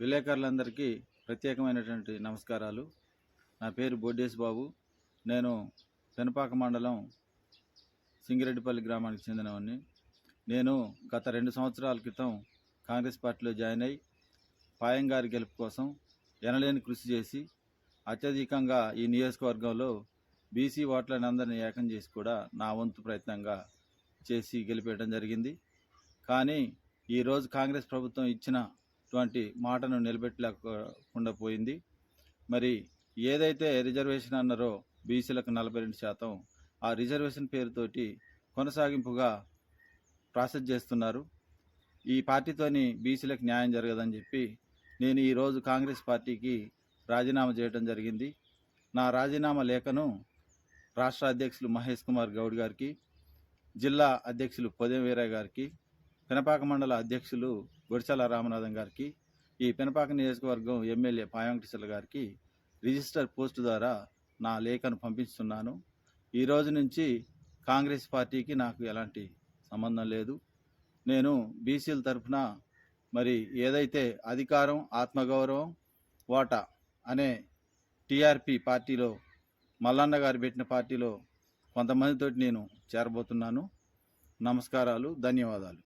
విలేకరులందరికీ ప్రత్యేకమైనటువంటి నమస్కారాలు. నా పేరు బొడ్డేసి బాబు. నేను పెనపాక మండలం సింగిరెడ్డిపల్లి గ్రామానికి చెందినవాడిని. నేను గత రెండు సంవత్సరాల క్రితం కాంగ్రెస్ పార్టీలో జాయిన్ అయి పాయంగారి గెలుపు కోసం ఎనలేని కృషి చేసి అత్యధికంగా ఈ నియోజకవర్గంలో బీసీ ఓట్లని అందరినీ ఏకం చేసి కూడా నా వంతు ప్రయత్నంగా చేసి గెలిపేయడం జరిగింది. కానీ ఈరోజు కాంగ్రెస్ ప్రభుత్వం ఇచ్చిన అటువంటి మాటను నిలబెట్టలేకుండా పోయింది. మరి ఏదైతే రిజర్వేషన్ అన్నారో బీసీలకు నలభై రెండు శాతం ఆ రిజర్వేషన్ పేరుతోటి కొనసాగింపుగా ప్రాసెస్ చేస్తున్నారు. ఈ పార్టీతోని బీసీలకు న్యాయం జరగదని చెప్పి నేను ఈరోజు కాంగ్రెస్ పార్టీకి రాజీనామా చేయడం జరిగింది. నా రాజీనామా లేఖను రాష్ట్ర అధ్యక్షులు మహేష్ కుమార్ గౌడ్ గారికి జిల్లా అధ్యక్షులు పొదెం వీరయ్య గారికి పెనపాక మండల అధ్యక్షులు గుడిచాల రామనాథం గారికి ఈ పెనపాక నియోజకవర్గం ఎమ్మెల్యే పాయంకటిసల గారికి రిజిస్టర్ పోస్ట్ ద్వారా నా లేఖను పంపిస్తున్నాను. ఈ రోజు నుంచి కాంగ్రెస్ పార్టీకి నాకు ఎలాంటి సంబంధం లేదు. నేను బీసీల తరఫున మరి ఏదైతే అధికారం ఆత్మగౌరవం ఓటా అనే టీఆర్పీ పార్టీలో మల్లన్న గారు పెట్టిన పార్టీలో కొంతమందితోటి నేను చేరబోతున్నాను. నమస్కారాలు ధన్యవాదాలు.